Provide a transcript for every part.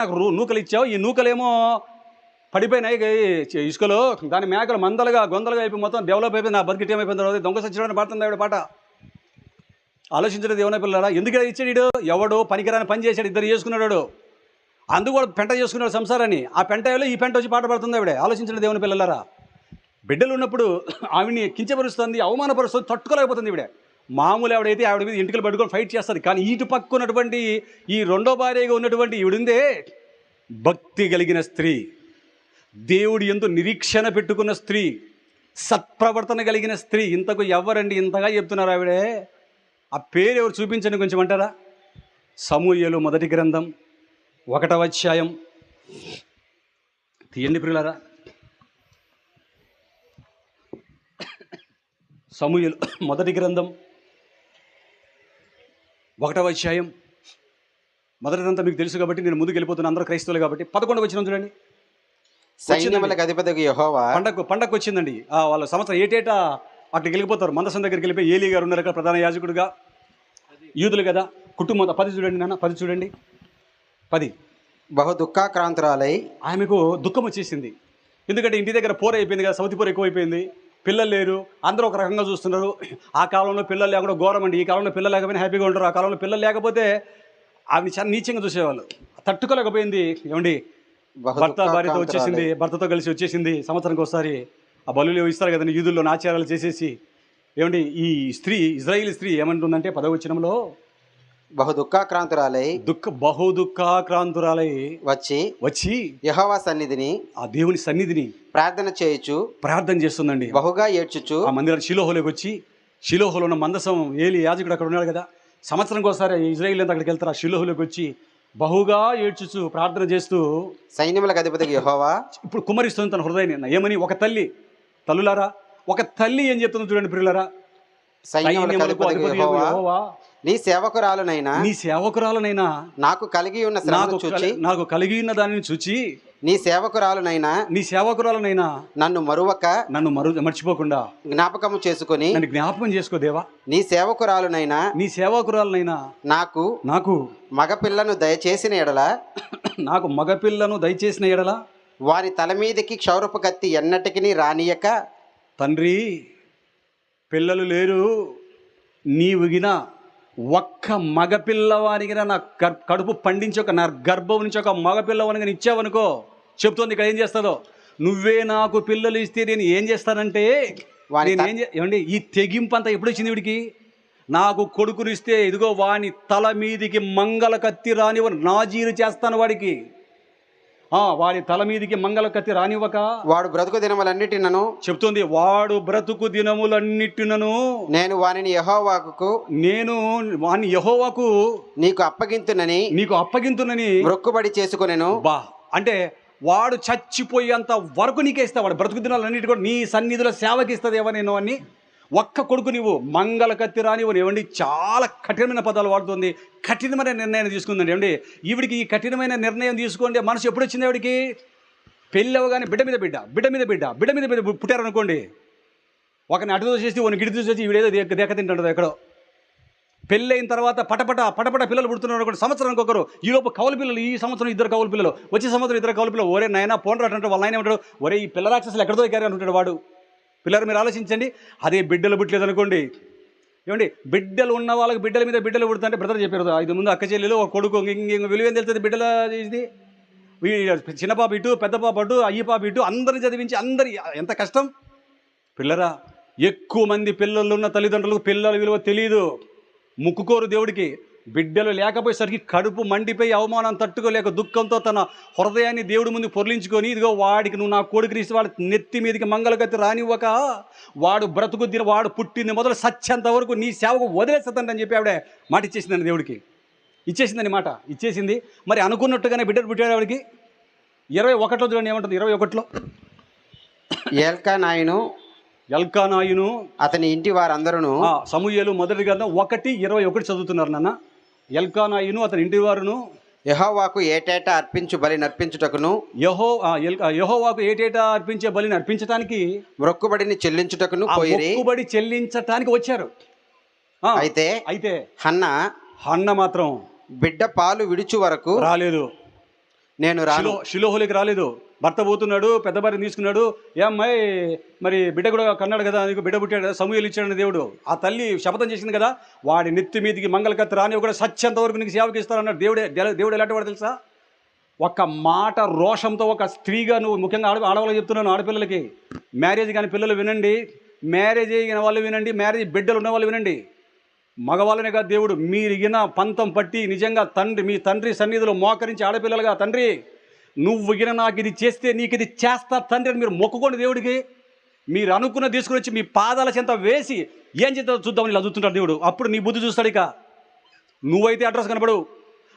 నాకు నూకలు ఇచ్చావు ఈ నూకలేమో పడిపోయినాయి ఇసుకలో. దాని మేకలు మందలుగా గొందలుగా అయిపోయి మొత్తం డెవలప్ అయిపోయింది. నా బతికి ఏమైపోయింది తర్వాత దొంగ సచ్చినని పడుతుంది ఆవిడ పాట. ఆలోచించలేదు దేవుని పిల్లడా? ఎందుకు ఇచ్చాడు వీడు? ఎవడో పనికిరాని పని చేశాడు ఇద్దరు చేసుకున్నాడు అందుకు కూడా పెంట చేసుకున్నాడు సంసారాన్ని. ఆ పెంటలో ఈ పెంట వచ్చి పాట పడుతుంది ఆవిడ. ఆలోచించలేదు దేవుని పిల్లలారా? బిడ్డలు ఉన్నప్పుడు ఆవిడని కించపరుస్తుంది అవమానపరుస్తుంది తట్టుకోలేకపోతుంది ఇవిడే మామూలు ఆవిడైతే ఆవిడ మీద ఇంటికి పట్టుకొని ఫైట్ చేస్తుంది కానీ ఇటు పక్క ఉన్నటువంటి ఈ రెండో భార్యగా ఉన్నటువంటి ఈవిడుందే భక్తి కలిగిన స్త్రీ. దేవుడి ఎందు నిరీక్షణ పెట్టుకున్న స్త్రీ సత్ప్రవర్తన కలిగిన స్త్రీ. ఇంతకు ఎవరండి ఇంతగా చెప్తున్నారు ఆవిడే? ఆ పేరు ఎవరు చూపించండి కొంచెం అంటారా? సమూహలు మొదటి గ్రంథం ఒకటవ అధ్యాయం. తీయండి ప్రియులరా. సమూహలు మొదటి గ్రంథం ఒకటవ అధ్యాయం. మొదటి గ్రంథం మీకు తెలుసు కాబట్టి నేను ముందుకు వెళ్ళిపోతున్నాను అందరూ క్రైస్తవులు కాబట్టి. పదకొండు వచ్చిన చూడండి. సైన్యములకు అధిపతి యహోవా. పండగ పండగ వచ్చిందండి. ఆ, వాళ్ళ సంవత్సరం ఏటేటా అక్కడికి వెళ్ళిపోతారు. మందసం దగ్గరికి వెళ్ళిపోయి ఏలీ గారు ఉన్నారు అక్కడ ప్రధాన యాజకుడుగా. యూదులు కదా. కుటుంబం పది చూడండి నాన్న పది చూడండి. పది. బహు దుఃఖాక్రాంతురాలై. ఆమెకు దుఃఖం వచ్చేసింది. ఎందుకంటే ఇంటి దగ్గర పోర అయిపోయింది కదా సౌతి పోర ఎక్కువైపోయింది. పిల్లలు లేరు అందరూ ఒక రకంగా చూస్తున్నారు. ఆ కాలంలో పిల్లలు లేకుండా ఘోరం అండి. ఈ కాలంలో పిల్లలు లేకపోయినా హ్యాపీగా ఉంటారు ఆ కాలంలో పిల్లలు లేకపోతే ఆమె చాలా నీచంగా చూసేవాళ్ళు. తట్టుకోలేకపోయింది. ఏమండి? భర్త భార్యతో వచ్చేసింది. భర్తతో కలిసి వచ్చేసింది. సంవత్సరానికి ఒకసారి ఆ బలులు ఇస్తారు కదండి యూదుల్లో ఆచారాలు చేసేసి. ఏమండి? ఈ స్త్రీ ఇజ్రాయిల్ స్త్రీ ఏమంటుందంటే పదవచనంలో బహు దుఃఖాక్రాంతురాలై దుఃఖ బహు దుఃఖాక్రాంతురాలై వచ్చి వచ్చి యహోవా సన్నిధిని ఆ దేవుని సన్నిధిని ప్రార్థన చేయుచు ప్రార్థన చేస్తుందండి. బహుగా ఏడ్చుచు ఆ మందిరం శిలోహోలోకి వచ్చి శిలోహోలో ఉన్న మందసం ఏలి యాజకుడు అక్కడ ఉన్నాడు కదా. సంవత్సరంకి ఒకసారి ఇజ్రాయిల్ అంతా అక్కడికి వెళ్తారు. ఆ శిలోహోలోకి వచ్చి బహుగా ఏడ్చుచు ప్రార్థన చేస్తూ సైన్యములకు అధిపతి యహోవా ఇప్పుడు కుమ్మరిస్తుంది తన హృదయాన్ని. ఏమని? ఒక తల్లి. తల్లులారా ఒక తల్లి ఏం చెప్తుంది చూడండి ప్రియులారా. నీ సేవకురాలునైనా నీ సేవకురాలనైనా? నాకు కలిగి ఉన్న నాకు చూచి? నాకు కలిగి ఉన్న దానిని చూచి? నీ సేవకురాలునైనా నీ సేవకురాలనైనా నన్ను మరువక? నన్ను మరు మర్చిపోకుండా? జ్ఞాపకము చేసుకొని? నన్ను జ్ఞాపకం చేసుకో దేవా. నీ సేవకురాలునైనా నీ సేవకురాలనైనా నాకు నాకు మగపిల్లను దయచేసిన ఎడల? నాకు మగపిల్లను దయచేసిన ఎడల? వారి తల మీదకి క్షౌరపు కత్తి ఎన్నటికి రానియక? తండ్రి పిల్లలు లేరు నీవు గిన ఒక్క మగపిల్లవానికి నా కడుపు పండించి ఒక నా గర్భం నుంచి ఒక మగపిల్లవానికి ఇచ్చావనుకో చెప్తోంది ఇక్కడ ఏం చేస్తుందో. నువ్వే నాకు పిల్లలు ఇస్తే నేను ఏం చేస్తానంటే నేను ఏం ఏమండి ఈ తెగింపు అంతా ఎప్పుడు వచ్చింది వీడికి? నాకు కొడుకుని ఇస్తే ఇదిగో వాని తల మీదికి మంగళ కత్తి రానివ్వను నాజీరు చేస్తాను వాడికి. వాడి తల మీదికి మంగళ కత్తి రానివ్వక. వాడు బ్రతుకు దినములన్నిటినను చెప్తుంది వాడు బ్రతుకు దినములన్నిటినను నేను వానిని యహోవాకు నేను వాని యహోవాకు నీకు అప్పగింతునని నీకు అప్పగింతునని మొక్కుబడి చేసుకొనెను. బా అంటే వాడు చచ్చిపోయేంత వరకు నీకే ఇస్తా వాడు బ్రతుకు దినాలన్నిటి కూడా నీ సన్నిధిలో సేవకి ఇస్తుందేవో నేను అని ఒక్క కొడుకు నీవు మంగళ కత్తి రానివ్వని ఏమండి? చాలా కఠినమైన పదాలు వాడుతుంది. కఠినమైన నిర్ణయం తీసుకుందండి. ఏమండి? ఈవిడికి ఈ కఠినమైన నిర్ణయం తీసుకోండి. మనసు ఎప్పుడు వచ్చింది ఆవిడికి? పెళ్ళి అవ్వగానే బిడ్డ మీద బిడ్డ బిడ్డ మీద బిడ్డ బిడ్డ మీద బిడ్డ పుట్టారనుకోండి. ఒకని అటు చేసి ఒక గిడి చూసేసి ఈవిడేదో దేక దేక తింటుంటుంది ఎక్కడో. పెళ్ళైన తర్వాత పటపట పటపట పిల్లలు పుడుతున్నారు కూడా సంవత్సరానికి ఒకరు. ఈ లోపు కౌలు పిల్లలు ఈ సంవత్సరం ఇద్దరు కౌలు పిల్లలు. వచ్చే సంవత్సరం ఇద్దరు కౌలు పిల్లలు. ఒరే నాయన పోండ్రా అంటే వాళ్ళ నాయన ఉంటాడు ఒరే ఈ పిల్ల రాక్షసులు ఎక్కడ ఎక్కారు అంటుంటాడు వాడు. పిల్లలు మీరు ఆలోచించండి. అదే బిడ్డలు పుట్టలేదు అనుకోండి. ఏమండి? బిడ్డలు ఉన్న వాళ్ళకి బిడ్డల మీద బిడ్డలు పుడుతుంటే బ్రదర్ చెప్పారు ఐదు ముందు అక్క చెల్లెలు ఒక కొడుకు ఇంక విలువేం తెలుస్తుంది బిడ్డల ఇది? చిన్న పాప ఇటు పెద్ద పాప అటు అయ్యి పాప ఇటు అందరిని చదివించి అందరి ఎంత కష్టం? పిల్లరా ఎక్కువ మంది పిల్లలు ఉన్న తల్లిదండ్రులకు పిల్లల విలువ తెలియదు ముక్కుకోరు దేవుడికి. బిడ్డలు లేకపోయేసరికి కడుపు మండిపోయి అవమానం తట్టుకోలేక దుఃఖంతో తన హృదయాన్ని దేవుడి ముందు పొర్లించుకొని ఇదిగో వాడికి నువ్వు నా కొడుకుని ఇస్తే వాడి నెత్తి మీదకి మంగళగతి రానివ్వక వాడు బ్రతుకు దిన వాడు పుట్టింది మొదలు సత్యంత వరకు నీ సేవకు వదిలేస్తుందని అని చెప్పి ఆవిడ మాట ఇచ్చేసిందండి దేవుడికి. ఇచ్చేసిందని మాట. ఇచ్చేసింది. మరి అనుకున్నట్టుగానే బిడ్డలు పుట్టాడు ఆవిడకి. ఇరవై ఒకటిలో చూడండి ఏమంటుంది? ఇరవై ఒకటిలో. ఏల్కా నాయను ఎల్కానాయును అతని ఇంటి వారందరూ ఆ, సమూయేలు మొదటి గ్రంథం ఒకటి ఇరవై ఒకటి చదువుతున్నారు నాన్న. ఎల్కానాయును అతని ఇంటి వారును. యహోవాకు ఏటేటా అర్పించు బలి నర్పించుటకును? యహో ఆ, ఎల్- ఆ, యెహోవాకు ఏటేటా అర్పించే బలిని అర్పించడానికి మొక్కుబడిని చెల్లించుటకును ఆ పోయిరి. మొక్కుబడి చెల్లించటానికి వచ్చారు. ఆ, అయితే అయితే హన్న అన్న మాత్రం బిడ్డ పాలు విడుచు వరకు రాలేదు. నేను రాను. శిలో శిలోహులకి రాలేదు. భర్త పోతున్నాడు పెద్ద భార్య తీసుకున్నాడు. ఏ అమ్మాయి మరి బిడ్డ కూడా కన్నాడు కదా నీకు బిడ్డ పుట్టాడు కదా సమూహలు ఇచ్చాడు దేవుడు. ఆ తల్లి శపథం చేసింది కదా వాడి నెత్తి మీదికి మంగళకత్తి రాని కూడా సత్యంత వరకు నీకు సేవకి ఇస్తానన్నాడు దేవుడే దేవుడు ఎలాంటి వాడు తెలుసా? ఒక మాట రోషంతో ఒక స్త్రీగా నువ్వు ముఖ్యంగా ఆడ ఆడవాళ్ళకి చెప్తున్నాను ఆడపిల్లలకి. మ్యారేజ్ కాని పిల్లలు వినండి. మ్యారేజ్ అయిన వాళ్ళు వినండి. మ్యారేజ్ బిడ్డలు ఉన్న వాళ్ళు వినండి. మగవాళ్ళనే కాదు దేవుడు. మీరిగిన పంతం పట్టి నిజంగా తండ్రి మీ తండ్రి సన్నిధిలో మోకరించి ఆడపిల్లలుగా తండ్రి నువ్వు గిన నాకు ఇది చేస్తే నీకు ఇది చేస్తా తండ్రి అని మీరు మొక్కుకోండి దేవుడికి మీరు అనుకున్న తీసుకుని వచ్చి మీ పాదాల చెంత వేసి ఏం చేద్దాం చూద్దామని ఇలా చూస్తుంటాడు దేవుడు. అప్పుడు నీ బుద్ధి చూస్తాడు ఇక. నువ్వైతే అడ్రస్ కనపడు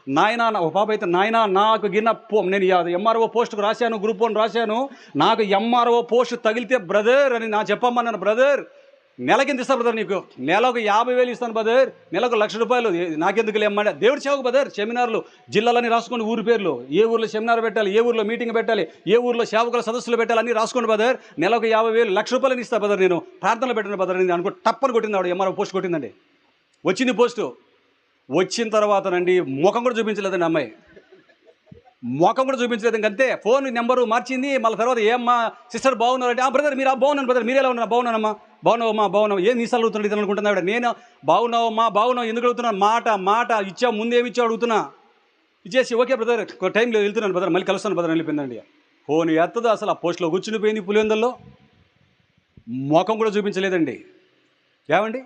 నాయనా నా- పాప అయితే నాయనా నాకు గిన్న పో నేను ఎంఆర్ఓ పోస్ట్కు రాశాను గ్రూప్ వన్ రాశాను. నాకు ఎంఆర్ఓ పోస్ట్ తగిలితే బ్రదర్ అని నా చెప్పమ్మన్నాను బ్రదర్ నెలకి ఎంత ఇస్తాను బ్రదర్ నీకు. నెలకు యాభై వేలు ఇస్తాను బ్రదర్. నెలకు లక్ష రూపాయలు. నాకెందుకు లేమ్మా దేవుడి సేవకు బ్రదర్ సెమినార్లు జిల్లాలని రాసుకోండి ఊరి పేర్లు. ఏ ఊర్లో సెమినార్ పెట్టాలి ఏ ఊర్లో మీటింగ్ పెట్టాలి ఏ ఊర్లో సేవకుల సదస్సులు పెట్టాలి అన్నీ రాసుకోండి బ్రదర్. నెలకు యాభై వేలు లక్ష రూపాయలు ఇస్తా బ్రదర్ నేను. ప్రార్థనలు పెట్టాను బ్రదర్ నేను అనుకో టప్పని కొట్టింది ఆవిడ. ఎంఆర్ఓ పోస్ట్ కొట్టిందండి? వచ్చింది పోస్టు. వచ్చిన తర్వాతనండి ముఖం కూడా చూపించలేదండి అమ్మాయి. ముఖం కూడా చూపించలేదు ఇంకంతే. ఫోన్ నెంబరు మార్చింది. మళ్ళీ తర్వాత ఏమ్మా సిస్టర్ బాగున్నారంటే ఆ బ్రదర్ మీరు ఆ బాగున్నాను బ్రదర్ మీరు ఎలా ఉన్నారు? బాగున్నానమ్మా. బాగున్నావమ్మా బాగున్నావు. ఏం నీసాలు అడుగుతున్నాడు ఇది అనుకుంటున్నా ఆవిడ. నేను బాగున్నావమ్మా బాగున్నావు. ఎందుకు అడుగుతున్నాను మాట మాట ఇచ్చా ముందేమి ఇచ్చా అడుగుతున్నా? ఇచ్చేసి ఓకే బ్రదర్ టైంలో వెళ్తున్నాను బ్రదర్ మళ్ళీ కలుస్తాను బ్రదర్ వెళ్ళిపోయిందండి ఫోన్ ఎత్తదు అసలు. ఆ పోస్ట్లో కూర్చుని పోయింది పులివెందల్లో. ముఖం కూడా చూపించలేదండి. ఏమండి?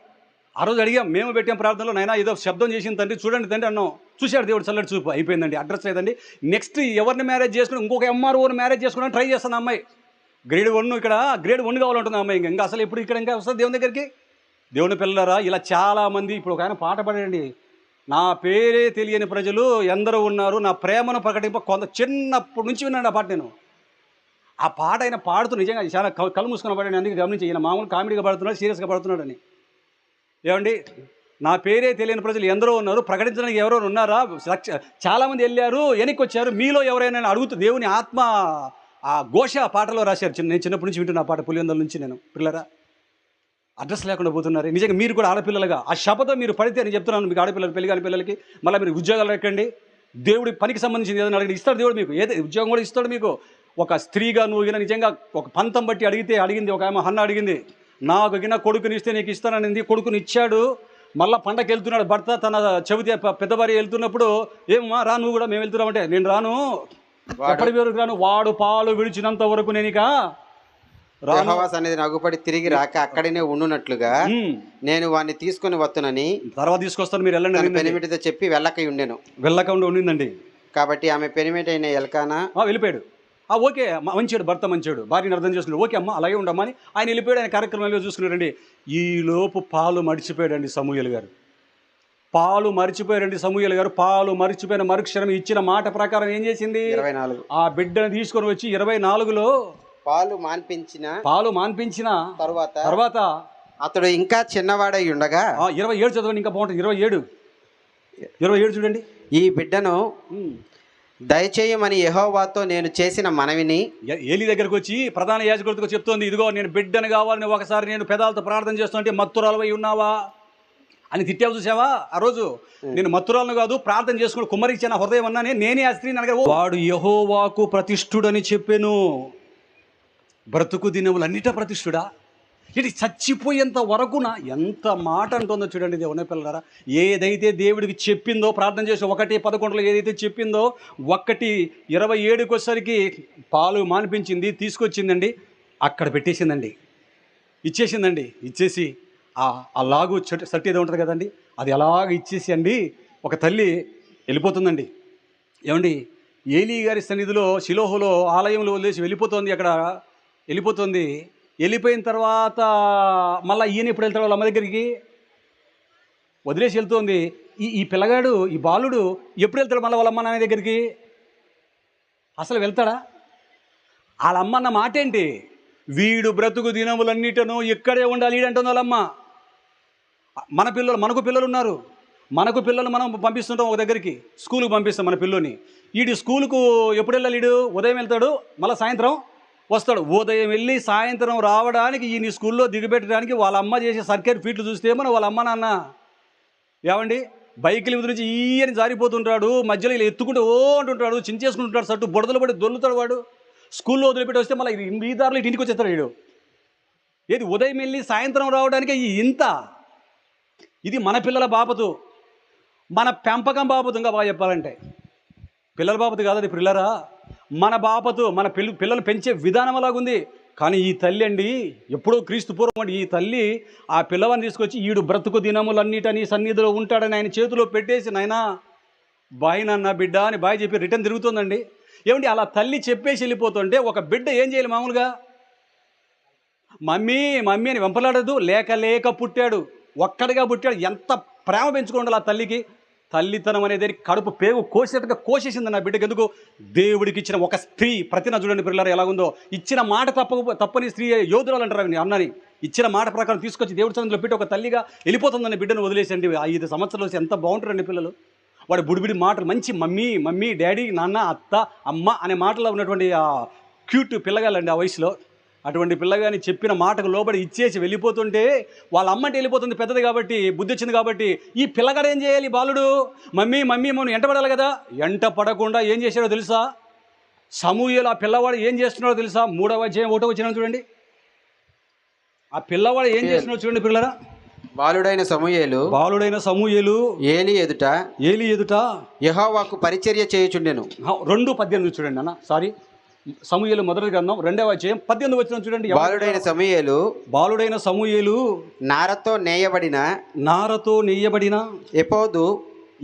ఆ రోజు అడిగాం మేము పెట్టాం ప్రార్థనలో నైనా ఏదో శబ్దం చేసిన తండ్రి చూడండి తండ్రి అన్నాం. చూశాడు దేవుడు చల్లటి చూపు. అయిపోయిందండి. అడ్రస్ లేదండి. నెక్స్ట్ ఎవరిని మ్యారేజ్ చేసుకుని ఇంకొక ఎంఆర్ఓని మ్యారేజ్ చేసుకుని ట్రై చేస్తాను అమ్మాయి. గ్రేడ్ వన్ ఇక్కడ గ్రేడ్ వన్ కావాలంటుంది అమ్మాయి ఇంకా. ఇంకా అసలు ఇప్పుడు ఇక్కడ ఇంకా వస్తుంది దేవుని దగ్గరికి? దేవుని పిల్లరా ఇలా చాలామంది ఇప్పుడు ఒక ఆయన పాట పడండి నా పేరే తెలియని ప్రజలు ఎందరో ఉన్నారు నా ప్రేమను ప్రకటింప కొంత చిన్నప్పటి నుంచి విన్నాను ఆ పాట నేను. ఆ పాట ఆయన పాడుతూ నిజంగా చాలా కళ్ళు కళ్ళు మూసుకుని పాడాడు అందుకే గమనించి ఈయన మామూలు కామెడీగా పడుతున్నాడు సీరియస్గా పడుతున్నాడని. ఏమండి? నా పేరే తెలియని ప్రజలు ఎందరో ఉన్నారు ప్రకటించడానికి ఎవరో ఉన్నారా? చాలామంది వెళ్ళారు వెనక్కి వచ్చారు. మీలో ఎవరైనా అడుగుతూ దేవుని ఆత్మ ఆ ఘోష ఆ పాటలో రాశారు. చిన్న నేను చిన్నప్పటి నుంచి వింటున్న ఆ పాట పులివెందుల నుంచి నేను. పిల్లరా అడ్రస్ లేకుండా పోతున్నారు. నిజంగా మీరు కూడా ఆడపిల్లలుగా ఆ శపథం మీరు పడితే నేను చెప్తున్నాను మీకు ఆడపిల్లలు పెళ్ళి కాని పిల్లలకి మళ్ళీ మీరు ఉద్యోగాలు ఎక్కండి. దేవుడి పనికి సంబంధించింది ఏదైనా అడిగి ఇస్తాడు దేవుడు మీకు. ఏదో? ఉద్యోగం కూడా ఇస్తాడు మీకు. ఒక స్త్రీగా నువ్వు గిన నిజంగా ఒక పంతం బట్టి అడిగితే అడిగింది ఒక ఆమె హన్న అడిగింది నాకు గిన కొడుకుని ఇస్తే నీకు ఇస్తాననింది కొడుకుని ఇచ్చాడు? మళ్ళీ పండగకి వెళ్తున్నాడు భర్త తన చెబితే పెద్ద భార్య వెళ్తున్నప్పుడు ఏమమ్మా రా నువ్వు కూడా మేము వెళ్తున్నామంటే నేను రాను ఎప్పటి వరకు రాను వాడు పాలు విడిచినంత వరకు నేను ఇక సన్నిధిని అగుపడి తిరిగి రాక అక్కడనే ఉండునట్లుగా. నేను వాడిని తీసుకొని వత్తునని తర్వాత తీసుకొస్తాను మీరు వెళ్ళండి. పెనిమిటితో చెప్పి వెళ్ళకై ఉండెను. వెళ్ళకుండా ఉండిందండి. కాబట్టి ఆమె పెనిమిటి అయిన ఎల్కానా వెళ్ళిపోయాడు. ఆ ఓకే మంచోడు భర్త మంచోడు భార్యని అర్థం చేసుకున్నాడు. ఓకే అమ్మ అలాగే ఉండమ్మా అని. ఆయన వెళ్ళిపోయాడు ఆయన కార్యక్రమంలో చూసుకున్నాడండి ఈ లోపు పాలు మరిచిపోయాడండి సమూహలు గారు. పాలు మరిచిపోయారండి సమూహలు గారు పాలు మరిచిపోయిన మరుక్షణం ఇచ్చిన మాట ప్రకారం ఏం చేసింది? ఇరవై నాలుగు. ఆ బిడ్డను తీసుకొని వచ్చి ఇరవై నాలుగులో పాలు మాన్పించిన పాలు మాన్పించిన తరువాత తర్వాత అతడు ఇంకా చిన్నవాడై ఉండగా ఇరవై ఏడు చదవండి ఇంకా బాగుంటుంది. ఇరవై ఏడు. ఇరవై ఏడు చూడండి. ఈ బిడ్డను. దయచేయమని యెహోవాతో నేను చేసిన మనవిని ఏలి దగ్గరకు వచ్చి ప్రధాన యాజకుడితో చెప్తోంది ఇదిగో నేను బిడ్డను కావాలని ఒకసారి నేను పెదాలతో ప్రార్థన చేస్తుంటే మత్తురాలవై ఉన్నావా? అని తిట్టావు చూసావా? ఆ రోజు నేను మత్తురాలను కాదు ప్రార్థన చేసుకుని కుమ్మరించిన హృదయం అన్నానే నేనే ఆ స్త్రీని అనగా వాడు యహోవాకు ప్రతిష్ఠుడని చెప్పాను. బ్రతుకు దినములు అన్నిట ప్రతిష్ఠుడా? ఇది చచ్చిపోయేంత వరకున? ఎంత మాట అంటుందో చూడండి దేవుని పిల్లరా ఏదైతే దేవుడికి చెప్పిందో ప్రార్థన చేసి ఒకటి పదకొండులో ఏదైతే చెప్పిందో ఒక్కటి ఇరవై ఏడుకి వచ్చేసరికి పాలు మానిపించింది తీసుకొచ్చిందండి అక్కడ పెట్టేసిందండి. ఇచ్చేసిందండి. ఇచ్చేసి ఆ లాగు చెట్టు సట్టి ఏదో ఉంటుంది కదండి అది ఎలాగ ఇచ్చేసి అండి ఒక తల్లి వెళ్ళిపోతుందండి. ఏమండి ఏలీ గారి సన్నిధిలో శిలోహులో ఆలయంలో వదిలేసి వెళ్ళిపోతుంది అక్కడ వెళ్ళిపోతుంది. వెళ్ళిపోయిన తర్వాత మళ్ళీ ఈయన ఎప్పుడు వెళ్తాడు వాళ్ళ అమ్మ దగ్గరికి? వదిలేసి వెళ్తుంది. ఈ ఈ పిల్లగాడు ఈ బాలుడు ఎప్పుడు వెళ్తాడు మళ్ళీ వాళ్ళ అమ్మ నాన్న దగ్గరికి? అసలు వెళ్తాడా? వాళ్ళ అమ్మ అన్న మాట ఏంటి వీడు బ్రతుకు దినములన్నిటను ఇక్కడే ఉండాలి అంటుంది వాళ్ళమ్మ మన పిల్లలు మనకు పిల్లలు ఉన్నారు మనకు పిల్లలు మనం పంపిస్తుంటాం ఒక దగ్గరికి. స్కూల్కి పంపిస్తాం మన పిల్లని. వీడు స్కూల్కు ఎప్పుడు వెళ్ళాలి వీడు ఉదయం వెళ్తాడు మళ్ళీ సాయంత్రం వస్తాడు. ఉదయం వెళ్ళి సాయంత్రం రావడానికి ఈ స్కూల్లో దిగబెట్టడానికి వాళ్ళ అమ్మ చేసే సర్కేట్ ఫీట్లు చూస్తే మన వాళ్ళ అమ్మ నాన్న. ఏమండి? బైకుల మీద నుంచి ఈ అని జారిపోతుంటాడు మధ్యలో ఇలా ఎత్తుకుంటూ ఓ అంటుంటాడు చించేసుకుంటుంటాడు సట్టు బుడదలు పడి దొల్లుతాడు వాడు. స్కూల్లో వదిలిపెట్టి వస్తే మళ్ళీ ఈ దారిలో ఇంటికి వచ్చేస్తాడు వీడు ఏది ఉదయం వెళ్ళి సాయంత్రం రావడానికి ఈ ఇంత ఇది మన పిల్లల బాపతు. మన పెంపకం బాపతు ఇంకా బాగా చెప్పాలంటే. పిల్లల బాపతు కాదు అది పిల్లరా. మన బాపతు మన పిల్ల పిల్లలు పెంచే విధానం అలాగుంది. కానీ ఈ తల్లి అండి ఎప్పుడో క్రీస్తు పూర్వం అండి ఈ తల్లి ఆ పిల్లవాన్ని తీసుకొచ్చి ఈడు బ్రతుకు దినములన్నిటని సన్నిధిలో ఉంటాడని ఆయన చేతిలో పెట్టేసి నాయనా బాయ్ నాన్న బిడ్డ అని బాయ్ చెప్పి రిటర్న్ తిరుగుతుందండి. ఏమండి అలా తల్లి చెప్పేసి వెళ్ళిపోతుంటే ఒక బిడ్డ ఏం చేయాలి మామూలుగా? మమ్మీ మమ్మీ అని వెంపలాడదు లేక లేక పుట్టాడు. ఒక్కడిగా పుట్టాడు ఎంత ప్రేమ పెంచుకోండి ఆ తల్లికి? తల్లితనం అనేది కడుపు పేగు కోసేట్టుగా కోసేసింది నా బిడ్డకి ఎందుకు దేవుడికి ఇచ్చిన ఒక స్త్రీ ప్రతిన చూడండి పిల్లలు ఎలాగుందో ఇచ్చిన మాట తప్ప తప్పని స్త్రీ యోధురాలు అంటారు అన్నని. ఇచ్చిన మాట ప్రకారం తీసుకొచ్చి దేవుడి సన్నిధిలో పెట్టి ఒక తల్లిగా వెళ్ళిపోతుందని బిడ్డను వదిలేసండి. ఐదు సంవత్సరాలు వచ్చి ఎంత బాగుంటారండి పిల్లలు. వాడు బుడిబిడి మాటలు మంచి మమ్మీ మమ్మీ డాడీ నాన్న అత్త అమ్మ అనే మాటలో ఉన్నటువంటి ఆ క్యూట్ పిల్లగాళ్ళండి ఆ వయసులో. అటువంటి పిల్లగాని చెప్పిన మాటకు లోబడి ఇచ్చేసి వెళ్ళిపోతుంటే వాళ్ళ అమ్మంటే వెళ్ళిపోతుంది పెద్దది కాబట్టి బుద్ధి వచ్చింది కాబట్టి ఈ పిల్లగాడు ఏం చేయాలి బాలుడు? మమ్మీ మమ్మీ మనం ఎంట పడాలి కదా? ఎంట పడకుండా ఏం చేశాడో తెలుసా? సమూహలు ఆ పిల్లవాడు ఏం చేస్తున్నాడో తెలుసా? మూడవ అధ్యాయం ఒకటో వచ్చిన చూడండి. ఆ పిల్లవాడు ఏం చేస్తున్నాడో చూడండి పిల్లరా. బాలుడైన సమూయేలు బాలుడైన సమూహలు ఏలి ఎదుట ఏలి ఎదుట యెహోవాకు పరిచర్య చేయుచుండెను. రెండు పద్దెనిమిది చూడండి అన్న సారీ సమూహలు మొదటి గ్రంథం రెండవ అధ్యాయం పద్దెనిమిది వచ్చిన చూడండి. బాలుడైన సమూయేలు బాలుడైన సమూహలు నారతో నేయబడిన నారతో నెయ్యబడిన ఎపోదు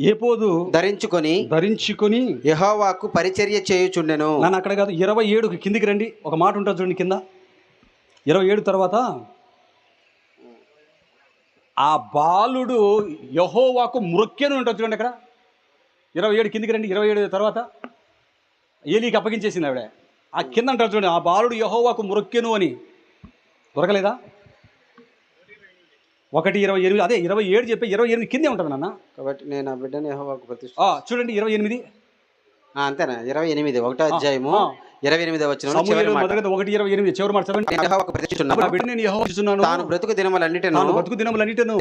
ఏపోదు ధరించుకొని ధరించుకొని యెహోవాకు పరిచర్య చేయుచుండెను. నన్ను అక్కడ కాదు ఇరవై ఏడుకి కిందికి రండి. ఒక మాట ఉంటుంది చూడండి కింద. ఇరవై ఏడు తర్వాత ఆ బాలుడు యహోవాకు మృక్కెను ఉంటుంది చూడండి అక్కడ. ఇరవై ఏడు కిందికి రండి ఇరవై ఏడు తర్వాత ఏలీకి అప్పగించేసింది ఆవిడ. ఆ కింద అంటారు చూడండి ఆ బాలుడు యహోవాకు మృక్కెను అని. దొరకలేదా? ఒకటి ఇరవై ఎనిమిది అదే ఇరవై ఏడు చెప్పి ఇరవై ఎనిమిది కిందే ఉంటుంది నాన్న. కాబట్టి నేను ఆ బిడ్డను యెహోవాకు ప్రతిష్ఠ చూడండి ఇరవై ఎనిమిది. ఆ, అంతేనా? ఇరవై ఎనిమిది ఒకటో అధ్యాయము. ఇరవై ఎనిమిది వచ్చిన ఒకటి ఇరవై ఎనిమిది చివరి మాట తాను బ్రతుకు దినములన్నిటిను బతుకు దినములన్నిటిను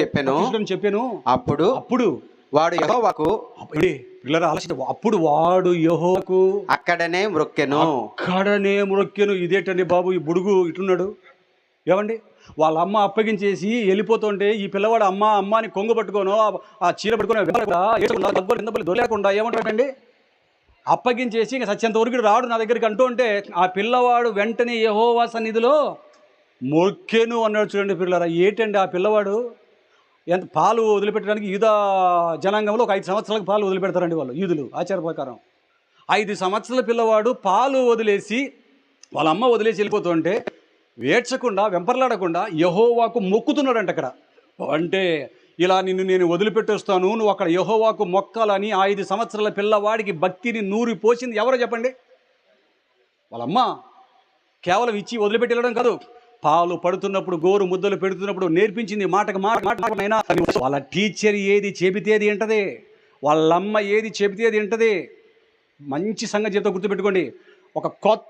చెప్పెను. చెప్పాను. అప్పుడు అప్పుడు వాడు యెహోవాకు అప్పుడే పిల్లలు ఆలోచన అప్పుడు వాడు యెహోవాకు అక్కడనే మ్రొక్కెను అక్కడనే మొక్కెను. ఇదేటండి బాబు ఈ బుడుగు ఇటున్నాడు ఏమండి? వాళ్ళ అమ్మ అప్పగించేసి వెళ్ళిపోతుంటే ఈ పిల్లవాడు అమ్మ అమ్మ అని కొంగు పట్టుకోను ఆ- చీర పట్టుకొని దొరలేకుండా ఏమంటాడండి అప్పగించేసి ఇంకా సత్యంత వరకు రాడు నా దగ్గరికి అంటూ ఉంటే ఆ పిల్లవాడు వెంటనే యెహోవా సన్నిధిలో మొక్కెను అన్నాడు చూడండి పిల్లరా. ఏటండి ఆ పిల్లవాడు? ఎంత పాలు వదిలిపెట్టడానికి యూద జనాంగంలో ఒక ఐదు సంవత్సరాలకు పాలు వదిలిపెడతారండి వాళ్ళు యూదులు ఆచార ప్రకారం. ఐదు సంవత్సరాల పిల్లవాడు పాలు వదిలేసి వాళ్ళ అమ్మ వదిలేసి వెళ్ళిపోతుంటే వేడ్చకుండా వెంపర్లాడకుండా యహోవాకు మొక్కుతున్నాడంట అక్కడ. అంటే ఇలా నిన్ను నేను వదిలిపెట్టేస్తాను నువ్వు అక్కడ యహోవాకు మొక్కాలని ఐదు సంవత్సరాల పిల్లవాడికి భక్తిని నూరి పోసింది ఎవరో చెప్పండి? వాళ్ళమ్మ కేవలం ఇచ్చి వదిలిపెట్టి వెళ్ళడం కాదు. పాలు పడుతున్నప్పుడు గోరు ముద్దలు పెడుతున్నప్పుడు నేర్పించింది మాటకు మాట మాటనైనా వాళ్ళ టీచర్ ఏది చెబితేది వింటది. వాళ్ళమ్మ ఏది చెబితేది వింటది. మంచి సంగతి చెప్తా గుర్తుపెట్టుకోండి. ఒక కొత్త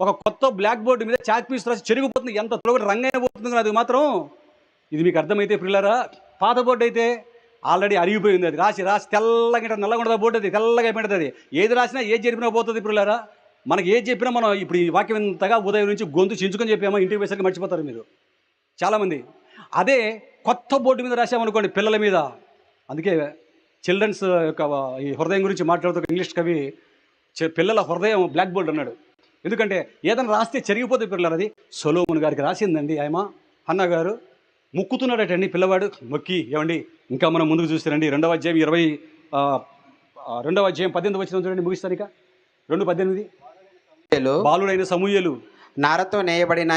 ఒక కొత్త బ్లాక్ బోర్డు మీద చాక్ పీస్ రాసి చెరిగిపోతుంది. ఎంత త్వరగా రంగైన పోతుంది అది మాత్రం. ఇది మీకు అర్థమైతే పిల్లరా పాత బోర్డు అయితే ఆల్రెడీ అరిగిపోయింది అది. రాసి రాసి తెల్లగా నల్లగా ఉండదు బోర్డు అది. తెల్లగా అయిపోయింది అది. ఏది రాసినా ఏది జరిపినా పోతుంది పిల్లరా మనకి ఏది చెప్పినా మనం ఇప్పుడు ఈ వాక్యం ఇంతగా ఉదయం నుంచి గొంతు చించుకొని చెప్పామో? ఇంటికి వేసరికి మర్చిపోతారు మీరు. చాలామంది. అదే కొత్త బోర్డు మీద రాసామనుకోండి పిల్లల మీద. అందుకే చిల్డ్రన్స్ యొక్క ఈ హృదయం గురించి మాట్లాడుతూ ఇంగ్లీష్ కవి పిల్లల హృదయం బ్లాక్ బోర్డ్ అన్నాడు. ఎందుకంటే ఏదైనా రాస్తే చెరిగిపోతే పిల్లలు అది. సొలోమున్ గారికి రాసిందండి ఆయమ అన్న గారు మొక్కుతున్నాడటండి పిల్లవాడు. మొక్కి ఏమండి ఇంకా మనం ముందుకు చూస్తారండి. రెండవ అధ్యాయం ఇరవై రెండవ అధ్యాయం పద్దెనిమిది వచ్చిన చూడండి ముగిస్తాను ఇక. రెండు పద్దెనిమిది. బాలుడైన సమూయలు. నారతో నేయబడిన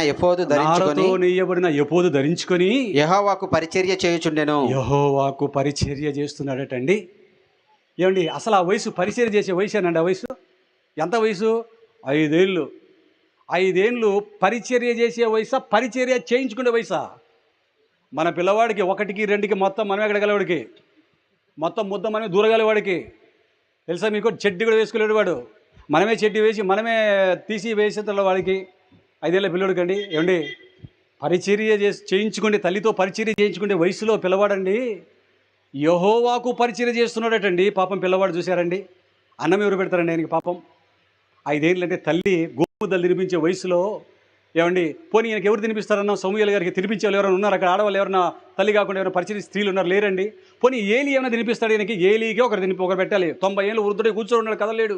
ధరించుకొని నారతో నెయ్యబడిన ఎపోదు ధరించుకొని యెహోవాకు పరిచర్య చేయుచుండెను. యహోవాకు పరిచర్య చేస్తున్నాడటండి. ఏమండి అసలు ఆ వయసు పరిచర్య చేసే వయసేనండి ఆ వయసు? ఎంత వయసు? ఐదేళ్ళు. ఐదేళ్ళు పరిచర్య చేసే వయసా? పరిచర్య చేయించుకునే వయసా? మన పిల్లవాడికి ఒకటికి రెండుకి మొత్తం మనమే ఎక్కడగలవాడికి మొత్తం ముద్ద మనమే దూరగలవాడికి. తెలుసా మీకు? చెడ్డి కూడా వేసుకునేవాడు వాడు. మనమే చెడ్డి వేసి మనమే తీసి వేసేతున్న వాడికి. ఐదేళ్ళ పిల్లడికండి. ఏమండి? పరిచర్య చేసి చేయించుకుంటే తల్లితో పరిచర్య చేయించుకునే వయసులో పిల్లవాడండి. యహోవాకు పరిచర్య చేస్తున్నాడటండి. పాపం పిల్లవాడు చూశారండి. అన్నం ఎవరు పెడతారండి ఆయనకి పాపం? ఐదేళ్ళంటే తల్లి గోముద్దలు తినిపించే వయసులో ఏమండి పోనీ ఈయనకి ఎవరు తినిపిస్తారన్నా సమూహల గారికి తినిపించే వాళ్ళు ఎవరైనా ఉన్నారు? అక్కడ ఆడవాళ్ళు ఎవరైనా తల్లి కాకుండా ఎవరైనా పరిచయం స్త్రీలు ఉన్నారు లేరండి. పోనీ ఏలి ఏమైనా తినిపిస్తాడు ఈయనకి? ఏలికి ఒకరు తినిపి ఒకరు పెట్టాలి. తొంభై ఏళ్ళు వృద్ధుడే కూర్చొని ఉన్నాడు కదలేడు.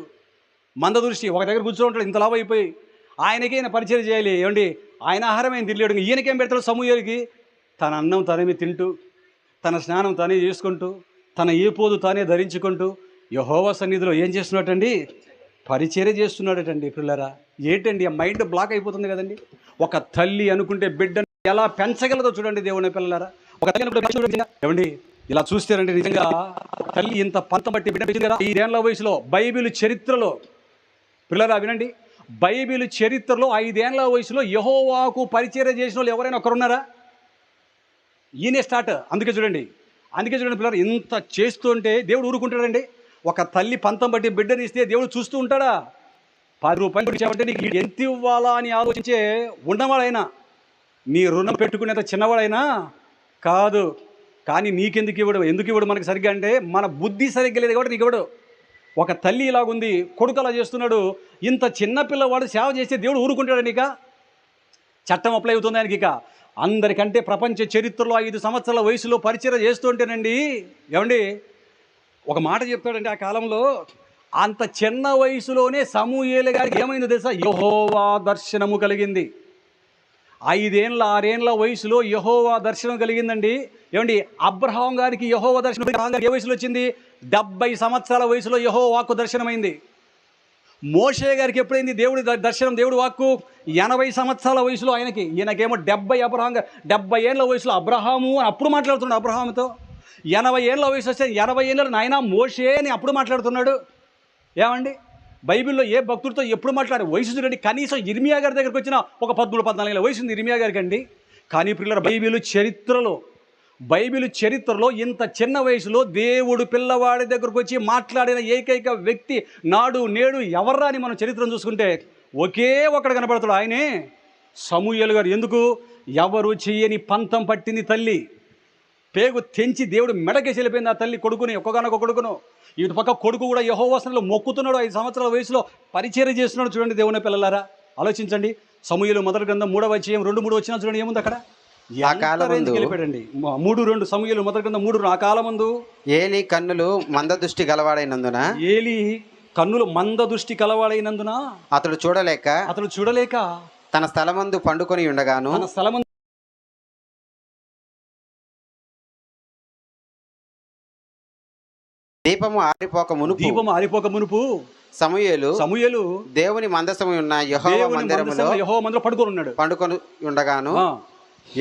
మంద దృష్టి ఒక దగ్గర కూర్చొని ఉంటాడు ఇంత లాభ అయిపోయి. ఆయనకి ఈయన పరిచయం చేయాలి. ఏమండి ఆయన ఆహారం ఏం తినలేడు. ఈయనకేం పెడతాడు సమూహాలకి తన అన్నం తనేమి తింటూ తన స్నానం తానే చేసుకుంటూ తన ఏ పోదు తానే ధరించుకుంటూ యహోవ సన్నిధిలో ఏం చేస్తున్నట్టండి పరిచర్య చేస్తున్నాడటండి పిల్లరా. ఏంటండి ఆ మైండ్ బ్లాక్ అయిపోతుంది కదండి. ఒక తల్లి అనుకుంటే బిడ్డను ఎలా పెంచగలదో చూడండి దేవుని పిల్లలారా. ఒక తల్లి ఏమండి ఇలా చూస్తారండి నిజంగా తల్లి ఇంత పంత బట్టి బిడ్డ పెంచింది ఈ ఐదేళ్ళ వయసులో బైబిల్ చరిత్రలో పిల్లరా వినండి. బైబిల్ చరిత్రలో ఐదేళ్ళ వయసులో యహోవాకు పరిచర్య చేసిన వాళ్ళు ఎవరైనా ఒకరున్నారా? ఈయనే స్టార్ట్. అందుకే చూడండి. అందుకే చూడండి పిల్లలు ఇంత చేస్తుంటే దేవుడు ఊరుకుంటాడండి. ఒక తల్లి పంతం బట్టి బిడ్డని ఇస్తే దేవుడు చూస్తూ ఉంటాడా? పది రూపాయలు ఇచ్చామంటే నీకు ఎంత ఇవ్వాలా అని ఆలోచించే ఉన్నవాడైనా నీ రుణం పెట్టుకునేంత చిన్నవాడైనా కాదు. కానీ నీకెందుకు ఇవ్వడు? ఎందుకు ఇవ్వడు మనకి సరిగ్గా? అంటే మన బుద్ధి సరిగ్గా లేదు కాబట్టి నీకు ఇవ్వడు. ఒక తల్లి ఇలాగుంది కొడుకు అలా చేస్తున్నాడు ఇంత చిన్న పిల్లవాడు సేవ చేస్తే దేవుడు ఊరుకుంటాడు నీక? చట్టం అప్లై అవుతుంది ఆయనకి ఇక? అందరికంటే ప్రపంచ చరిత్రలో ఐదు సంవత్సరాల వయసులో పరిచయం చేస్తుంటేనండి ఏమండి? ఒక మాట చెప్తాడండి ఆ కాలంలో అంత చిన్న వయసులోనే సమూహేలు గారికి ఏమైందో తెలుసా? యహోవా దర్శనము కలిగింది. ఐదేళ్ళ ఆరేండ్ల వయసులో యహోవా దర్శనం కలిగిందండి. ఏమండి? అబ్రహాం గారికి యహోవా దర్శనం గారికి ఏ వయసులో వచ్చింది? డెబ్బై సంవత్సరాల వయసులో యహో వాక్కు దర్శనమైంది. మోషే గారికి ఎప్పుడైంది? దేవుడి దర్శనం దేవుడి వాక్కు? ఎనభై సంవత్సరాల వయసులో ఆయనకి. ఈయనకేమో డెబ్బై అబ్రహాం గా- డెబ్బై ఏళ్ళ వయసులో అబ్రహాము అప్పుడు మాట్లాడుతున్నాడు అబ్రహాముతో. ఎనభై ఏళ్ళ వయసు వస్తే ఎనభై ఏళ్ళ నాయన మోషే అని అప్పుడు మాట్లాడుతున్నాడు. ఏమండి? బైబిల్లో ఏ భక్తుడితో ఎప్పుడు మాట్లాడే వయసు చూడండి. కనీసం ఇర్మియా గారి దగ్గరికి వచ్చిన ఒక పద్మూడు పద్నాలుగు వయసు ఉంది ఇర్మియా గారికి అండి. కానీ పిల్లల బైబిల్ చరిత్రలో బైబిల్ చరిత్రలో ఇంత చిన్న వయసులో దేవుడు పిల్లవాడి దగ్గరకు వచ్చి మాట్లాడిన ఏకైక వ్యక్తి నాడు నేడు ఎవర్రా అని మనం చరిత్రను చూసుకుంటే ఒకే ఒకడు కనపడతాడు. ఆయనే సమూహలు గారు. ఎందుకు? ఎవరు చేయని పంతం పట్టింది తల్లి. పేగు తెంచి దేవుడు మెడకేసి వెళ్ళిపోయింది ఆ తల్లి కొడుకుని ఒక్కగానొక కొడుకును. ఇటు పక్క కొడుకు కూడా యహోవాసనలో మొక్కుతున్నాడు ఐదు సంవత్సరాల వయసులో. పరిచయం చేస్తున్నాడు చూడండి దేవుని పిల్లలారా. ఆలోచించండి. సమూహలు మొదటి గ్రంథం మూడవ అధ్యాయం రెండు మూడు వచ్చినా చూడండి ఏముంది అక్కడ? వెళ్ళిపోయాడండి. మూడు రెండు సమూహలు మొదటి గ్రంథం మూడు ఆ కాలమందు? ఏలి కన్నులు మందదృష్టి గలవాడైనందున? ఏలి కన్నులు మంద దృష్టి కలవాడైనందున? అతడు చూడలేక అతడు చూడలేక తన స్థలమందు పండుకొని ఉండగాను తన స్థలమందు దీపము ఆరిపోక మునుపు దీపం ఆరిపోక మునుపు సమూయేలు సమూహలు దేవుని మందసము ఉన్న యహోవ మందిరములో యెహోవా మందిలో పడుకొని ఉన్నాడు. పండుకొని ఉండగాను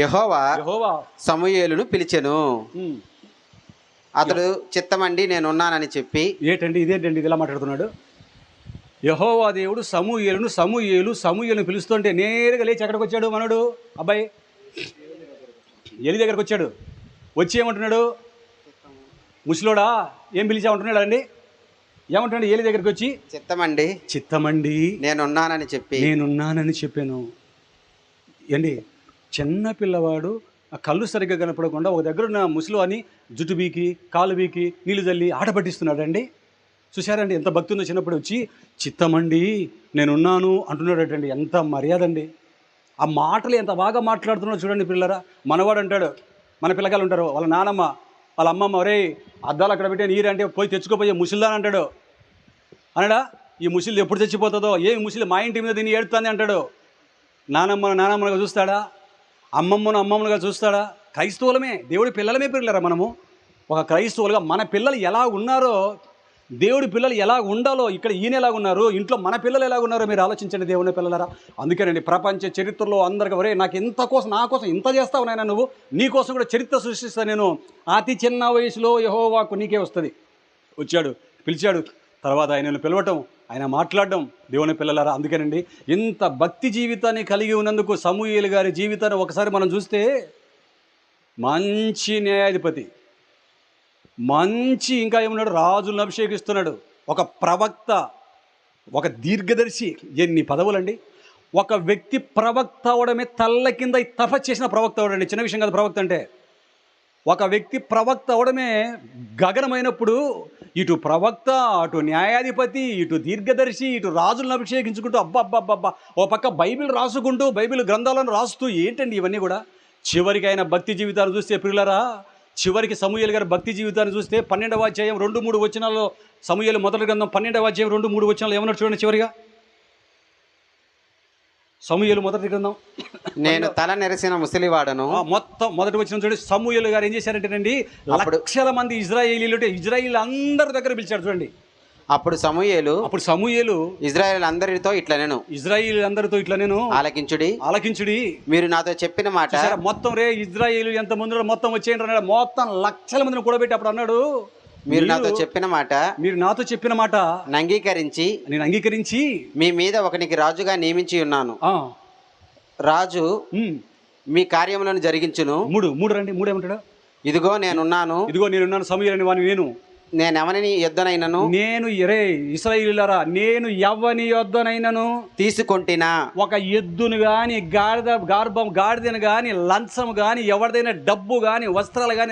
యహోవా యెహోవా సమూయేలును పిలిచెను. అతడు చిత్తమండి నేనున్నానని చెప్పి ఏంటండి ఇదేంటండి ఇది ఇలా మాట్లాడుతున్నాడు? యహోవా దేవుడు సమూయేలును సమూయేలు సమూయేలును పిలుస్తుంటే నేరుగా లేచి ఎక్కడికి వచ్చాడు మనడు? అబ్బాయి ఎలి దగ్గరకు వచ్చాడు. వచ్చి ఏమంటున్నాడు? ముసలోడా ఏం పిలిచామంటున్నాడు అండి ఏమంటున్నాడు? ఏలి దగ్గరికి వచ్చి చిత్తమండి. చిత్తమండి. నేనున్నానని చెప్పి. నేనున్నానని చెప్పాను. ఏండి చిన్న పిల్లవాడు ఆ కళ్ళు సరిగ్గా కనపడకుండా ఒక దగ్గర ఉన్న ముసలు అని జుట్టు బీకి కాలు బీకి నీళ్ళు జల్లి ఆట పట్టిస్తున్నాడండి. చూశారండి? ఎంత భక్తి ఉందో చిన్నప్పుడు వచ్చి చిత్తమండి నేనున్నాను అంటున్నాడటండి. ఎంత మర్యాద అండి. ఆ మాటలు ఎంత బాగా మాట్లాడుతున్నాడో చూడండి పిల్లరా. మనవాడు అంటాడు మన పిల్లకాయలు ఉంటారు వాళ్ళ నానమ్మ వాళ్ళ అమ్మమ్మ ఒరే అద్దాలు అక్కడ పెట్టే నీరు అంటే పోయి తెచ్చుకోపోయే ముసిల్దాని అంటాడు. అనడా ఈ ముసిలి ఎప్పుడు చచ్చిపోతుందో? ఏ ముసిలి మా ఇంటి మీద దీన్ని ఏడుతుంది అంటాడు. నానమ్మను నానమ్మనుగా చూస్తాడా? అమ్మమ్మను అమ్మమ్మనుగా చూస్తాడా? క్రైస్తవులమే దేవుడి పిల్లలమే పెరిగారా మనము? ఒక క్రైస్తవులుగా మన పిల్లలు ఎలా ఉన్నారో దేవుడి పిల్లలు ఎలా ఉండాలో ఇక్కడ ఈయన ఎలా ఉన్నారు? ఇంట్లో మన పిల్లలు ఎలా ఉన్నారో మీరు ఆలోచించండి దేవుని పిల్లలరా. అందుకేనండి ప్రపంచ చరిత్రలో అందరికి ఒరే నాకు ఇంత కోసం నా కోసం ఇంత చేస్తావు నాయన నువ్వు? నీ కోసం కూడా చరిత్ర సృష్టిస్తా నేను. అతి చిన్న వయసులో యహోవాకు నీకే వస్తుంది. వచ్చాడు పిలిచాడు. తర్వాత ఆయనను పిలవటం ఆయన మాట్లాడడం దేవుని పిల్లలారా. అందుకేనండి ఇంత భక్తి జీవితాన్ని కలిగి ఉన్నందుకు సమూహలు గారి జీవితాన్ని ఒకసారి మనం చూస్తే మంచి న్యాయాధిపతి. మంచి ఇంకా ఏమన్నాడు? రాజులను అభిషేకిస్తున్నాడు. ఒక ప్రవక్త ఒక దీర్ఘదర్శి ఎన్ని పదవులండి? ఒక వ్యక్తి ప్రవక్త అవడమే తల్ల కింద తప చేసిన ప్రవక్త అవడండి చిన్న విషయం కాదు ప్రవక్త అంటే. ఒక వ్యక్తి ప్రవక్త అవడమే గగనమైనప్పుడు ఇటు ప్రవక్త అటు న్యాయాధిపతి ఇటు దీర్ఘదర్శి ఇటు రాజులను అభిషేకించుకుంటూ అబ్బా అబ్బా అబ్బా, ఓ పక్క బైబిల్ రాసుకుంటూ బైబిల్ గ్రంథాలను రాస్తూ ఏంటండి ఇవన్నీ కూడా? చివరికి ఆయన భక్తి జీవితాలు చూస్తే పిల్లరా చివరికి సమూహలు గారి భక్తి జీవితాన్ని చూస్తే పన్నెండవ అధ్యాయం రెండు మూడు వచనాల్లో సమూహలు మొదటి గ్రంథం పన్నెండవ అధ్యాయం రెండు మూడు వచనాలు ఏమన్నా చూడండి చివరిగా? సమూహలు మొదటి గ్రంథం. నేను తల నెరసిన ముసలివాడను మొత్తం మొదటి వచ్చిన చూడండి. సమూహలు గారు ఏం చేశారంటేనండి లక్షల మంది ఇజ్రాయేలీలు ఇజ్రాయిల్ అందరి దగ్గర పిలిచాడు చూడండి. అప్పుడు సమూయేలు అప్పుడు సమూహలు ఇజ్రాయెల్ అందరితో ఇట్లా నేను. ఇజ్రాయిల్ అందరితో ఇట్లా నేను ఆలకించుడి. ఆలకించుడి. మీరు నాతో చెప్పిన మాట మొత్తం రే ఇజ్రాయిల్ ఎంత మంది మొత్తం వచ్చేయండి అన్నాడు. మొత్తం లక్షల మందిని కూడబెట్టి అప్పుడు అన్నాడు. మీరు నాతో చెప్పిన మాట మీరు నాతో చెప్పిన మాట అంగీకరించి నేను అంగీకరించి మీ మీద ఒకనికి రాజుగా నియమించి ఉన్నాను. రాజు మీ కార్యములను జరిగించును. మూడు మూడు రండి మూడు ఏమంటాడు? ఇదిగో నేనున్నాను. ఇదిగో నేనున్నాను సమూహలని వాని నేను. నేనెవరిని యుద్ధనైనను నేను ఎరే ఇస్రాయిలులారా నేను ఎవ్వని యొద్దనైనను తీసుకొంటినా? ఒక ఎద్దును కానీ గాడిద గార్భం గాడిదను కానీ లంచం కానీ ఎవరిదైనా డబ్బు కానీ వస్త్రాలు కానీ